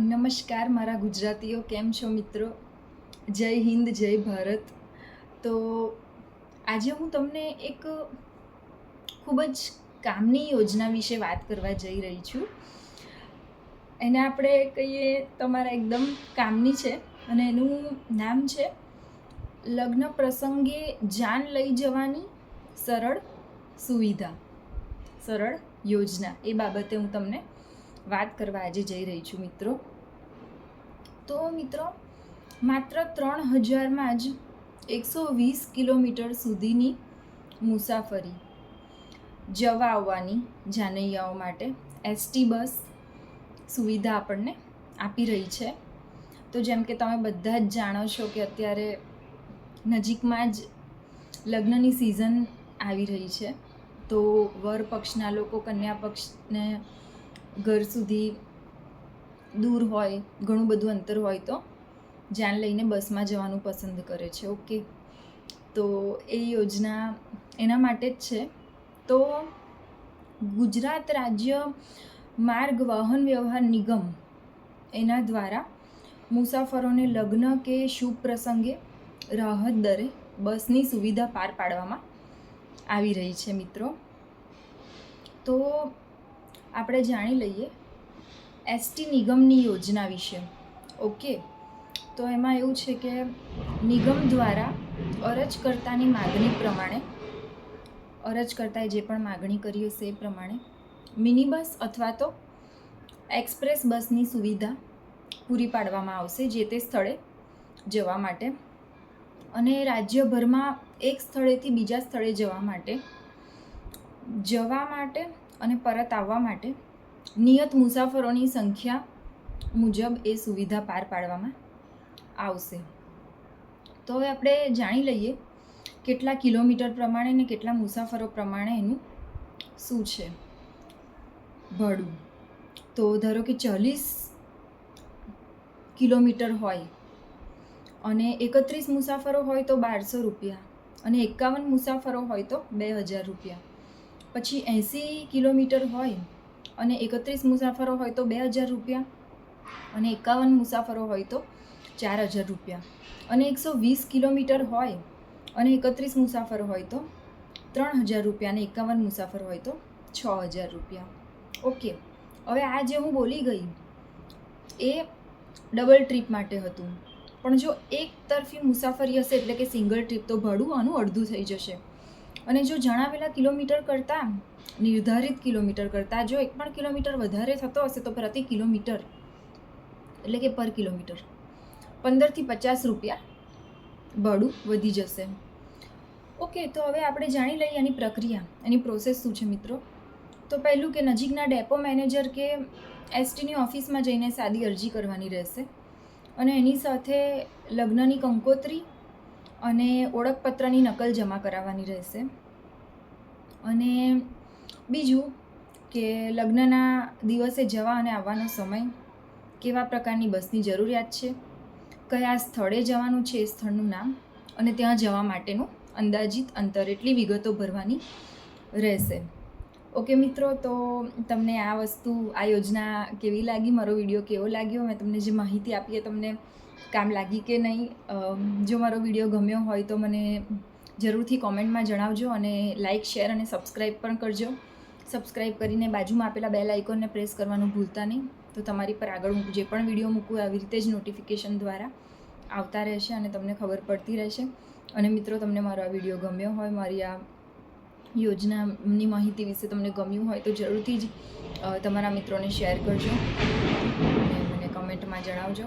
નમસ્કાર મારા ગુજરાતીઓ, કેમ છો મિત્રો? જય હિન્દ, જય ભારત. તો આજે હું તમને એક ખૂબ જ કામની યોજના વિશે વાત કરવા જઈ રહી છું. એને આપણે કહીએ તમારા એકદમ કામની છે અને એનું નામ છે લગ્ન પ્રસંગે જાન લઈ જવાની સરળ સુવિધા, સરળ યોજના. એ બાબતે હું તમને વાત કરવા આજે જઈ રહી છું મિત્રો. તો મિત્રો, માત્ર ત્રણ હજારમાં જ એકસો વીસ કિલોમીટર સુધીની મુસાફરી જવા આવવાની જાનૈયાઓ માટે એસટી બસ સુવિધા આપણને આપી રહી છે. તો જેમ કે તમે બધા જ જાણો છો કે અત્યારે નજીકમાં જ લગ્નની સિઝન આવી રહી છે. તો વર પક્ષના લોકો કન્યા પક્ષને ઘર સુધી દૂર હોય, ઘણું બધું અંતર હોય તો જાન લઈને બસમાં જવાનું પસંદ કરે છે. ઓકે. તો એ યોજના એના માટે જ છે. તો ગુજરાત રાજ્ય માર્ગ વાહન વ્યવહાર નિગમ એના દ્વારા મુસાફરોને લગ્ન કે શુભ પ્રસંગે રાહત દરે બસની સુવિધા પાર પાડવામાં આવી રહી છે મિત્રો. તો આપણે જાણી લઈએ એસટી નિગમની યોજના વિશે. ઓકે? તો એમાં એવું છે કે નિગમ દ્વારા અરજકર્તાની માગણી પ્રમાણે અરજકર્તાએ જે પણ માગણી કરી હશે એ પ્રમાણે મિની બસ અથવા તો એક્સપ્રેસ બસની સુવિધા પૂરી પાડવામાં આવશે જે તે સ્થળે જવા માટે. અને રાજ્યભરમાં એક સ્થળેથી બીજા સ્થળે જવા માટે જવા માટે અને પરત આવવા માટે નિયત મુસાફરોની સંખ્યા મુજબ એ સુવિધા પાર પાડવામાં આવશે. તો હવે આપણે જાણી લઈએ કેટલા કિલોમીટર પ્રમાણે ને કેટલા મુસાફરો પ્રમાણે એનું શું છે. ભાડું. તો ધારો કે ચાલીસ કિલોમીટર હોય અને એકત્રીસ મુસાફરો હોય તો બારસો રૂપિયા અને એકાવન મુસાફરો હોય તો બે હજાર રૂપિયા. પછી એંસી કિલોમીટર હોય અને એકત્રીસ મુસાફરો હોય તો બે હજાર રૂપિયા અને એકાવન મુસાફરો હોય તો ચાર હજાર રૂપિયા. અને એકસો વીસ કિલોમીટર હોય અને એકત્રીસ મુસાફરો હોય તો ત્રણ હજાર રૂપિયા અને એકાવન મુસાફર હોય તો છ હજાર રૂપિયા. ઓકે, હવે આ જે હું બોલી ગઈ એ ડબલ ટ્રીપ માટે હતું. પણ જો એક તરફી મુસાફરી હશે એટલે કે સિંગલ ટ્રીપ તો ભાડું આનું અડધું થઈ જશે. અને જો જણાવેલા કિલોમીટર કરતાં, નિર્ધારિત કિલોમીટર કરતાં જો એક પણ કિલોમીટર વધારે થતો હશે તો પ્રતિ કિલોમીટર, એટલે કે પર કિલોમીટર, પંદરથી પચાસ રૂપિયા ભાડું વધી જશે. ઓકે, તો હવે આપણે જાણી લઈએ એની પ્રક્રિયા, એની પ્રોસેસ શું છે મિત્રો? તો પહેલું કે નજીકના ડેપો મેનેજર કે એસટીની ઓફિસમાં જઈને સાદી અરજી કરવાની રહેશે અને એની સાથે લગ્નની કંકોત્રી અને ઓળખપત્રની નકલ જમા કરાવવાની રહેશે. અને બીજું કે લગ્નના દિવસે જવા અને આવવાનો સમય કેવા પ્રકારની બસની જરૂરિયાત છે? કયા સ્થળે જવાનું છે એ સ્થળનું નામ? અને ત્યાં જવા માટેનું અંદાજિત અંતર એટલી વિગતો ભરવાની રહેશે. ઓકે મિત્રો, તો તમને આ વસ્તુ, આ યોજના કેવી લાગી? મારો વીડિયો કેવો લાગ્યો? મેં તમને જે માહિતી આપી એ તમને કામ લાગી કે નહીં જો મારો વીડિયો ગમ્યો હોય તો મને જરૂરથી કોમેન્ટમાં જણાવજો અને લાઇક શેર અને સબસ્ક્રાઈબ પણ કરજો. સબસ્ક્રાઈબ કરીને બાજુમાં આપેલા બેલ આઇકોનને પ્રેસ કરવાનું ભૂલતા નહીં. તો તમારી પર આગળ હું જે પણ વીડિયો મૂકું આવી રીતે જ નોટિફિકેશન દ્વારા આવતા રહેશે અને તમને ખબર પડતી રહેશે. અને મિત્રો, તમને મારો આ વીડિયો ગમ્યો હોય, મારી આ યોજનાની માહિતી વિશે તમને ગમ્યું હોય તો જરૂરથી જ તમારા મિત્રોને શેર કરજો અને મને કમેન્ટમાં જણાવજો.